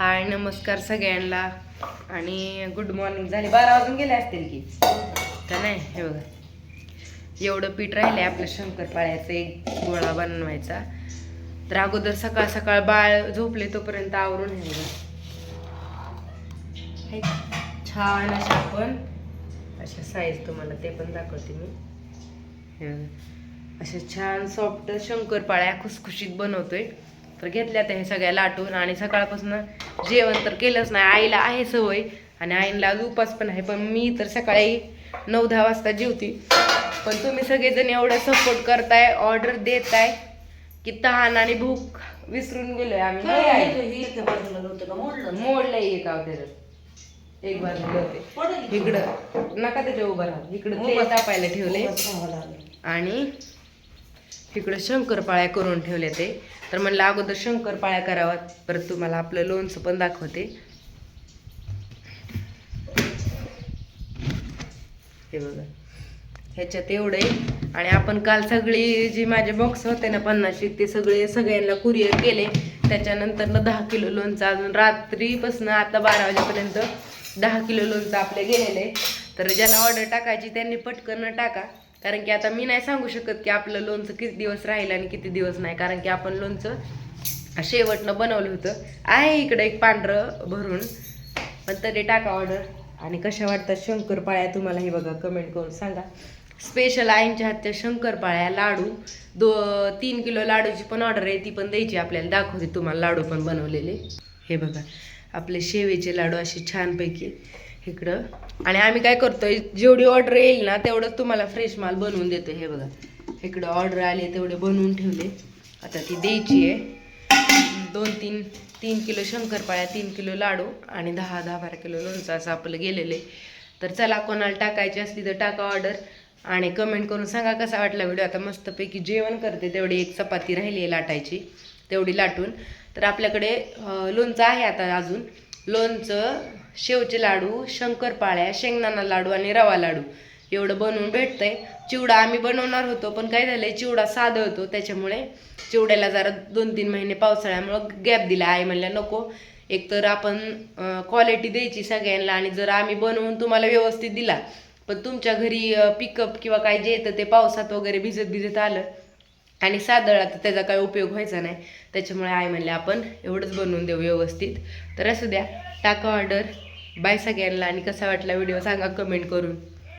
हाय नमस्कार सगळ्यांना. आणि गुड मॉर्निंग. झाली बारा वाजून गेले असतील की? का नाही? हे बघा. एवढं पीठ राहिले आपलं शंकरपाळ्याचं एक गोळा बनवायचा. तर अगोदर सकाळ सकाळ बाळ झोपले तोपर्यंत आवरून हे बघा. छान अशा आपण अशा साईज तुम्हाला ते पण दाखवते मी. हे बघा. अशा छान सॉफ्ट शंकरपाळ्या खुसखुशीत बनवतोय. तर घेतल्या त्या हे सगळ्या लाटून आणि सकाळपासून जेवण तर केलंच नाही. आईला आहे सवय आणि आईला उपास पण आहे पण मी तर सकाळी नऊ दहा वाजता जेवते. पण तुम्ही सगळेजण एवढं सपोर्ट करताय ऑर्डर देताय की तहान आणि भूक विसरून गेलोय आम्ही. मोडलंय त्याच्यात एक बाजूला होते. इकडं. नका त्याच्या उभं राहा. इकडं तापायला ठेवले आणि इकडं शंकरपाळ्या करून ठेवले ते. तर म्हणलं अगोदर शंकरपाळ्या कराव्यात. परत तुम्हाला आपलं लोणचं पण दाखवते. हे बघा. ह्याच्यात एवढे आणि आपण काल सगळी जी माझे बॉक्स होते ना पन्नाशी ते सगळे सगळ्यांना कुरिअर केले. त्याच्यानंतर ना दहा किलो लोणचं अजून रात्रीपासून आता बारा वाजेपर्यंत दहा किलो लोणचं आपले गेलेले. तर ज्यांना ऑर्डर टाकायची त्यांनी पटकन टाका. कारण की आता मी नाही सांगू शकत की आपलं लोणचं किती दिवस राहील आणि किती दिवस नाही. कारण की आपण लोणचं शेवटनं बनवलं होतं. आहे इकडं एक पांढरं भरून. पण तरी टाका ऑर्डर आणि कशा वाटतात शंकरपाळ्या तुम्हाला हे बघा कमेंट करून सांगा. स्पेशल आईंच्या हातच्या शंकरपाळ्या लाडू. दो तीन किलो लाडूची पण ऑर्डर आहे. ती पण द्यायची आपल्याला. दाखवते तुम्हाला लाडू पण बनवलेले. हे बघा आपले शेवेचे लाडू असे छानपैकी. इकडं. आणि आम्ही काय करतोय जेवढी ऑर्डर येईल ना तेवढंच तुम्हाला फ्रेश माल बनवून देतो हे बघा. इकडं ऑर्डर आले तेवढे बनवून ठेवले. आता ती द्यायची आहे. दोन तीन तीन किलो शंकरपाळ्या तीन किलो लाडू आणि दहा दहा बारा किलो लोणचं असं आपलं गेलेलं आहे. तर चला कोणाला टाकायची असली तर टाका ऑर्डर आणि कमेंट करून सांगा कसा वाटला व्हिडिओ आता मस्तपैकी जेवण करते तेवढी एक चपाती राहिली आहे लाटायची तेवढी लाटून. तर आपल्याकडे लोणचं आहे आता अजून. लोणचं शेवचे लाडू शंकरपाळ्या शेंगदाणा लाडू आणि रवा लाडू. एवढं बनवून भेटतंय. चिवडा आम्ही बनवणार होतो पण काय झालंय चिवडा साधं होतो. त्याच्यामुळे चिवड्याला जरा दोन तीन महिने पावसाळ्यामुळं गॅप दिला. आई म्हणल्या नको. एकतर आपण क्वालिटी द्यायची सगळ्यांना आणि जर आम्ही बनवून तुम्हाला व्यवस्थित दिला पण तुमच्या घरी पिकअप किंवा काय जे येतं ते पावसात वगैरे भिजत भिजत आलं आणि सादळा आता त्याचा काही उपयोग व्हायचा नाही. त्याच्यामुळे आई म्हणले आपण एवढंच बनवून देऊ व्यवस्थित. तर असू द्या टाका ऑर्डर बाय सगळ्यांना आणि कसा वाटला व्हिडिओ सांगा कमेंट करून.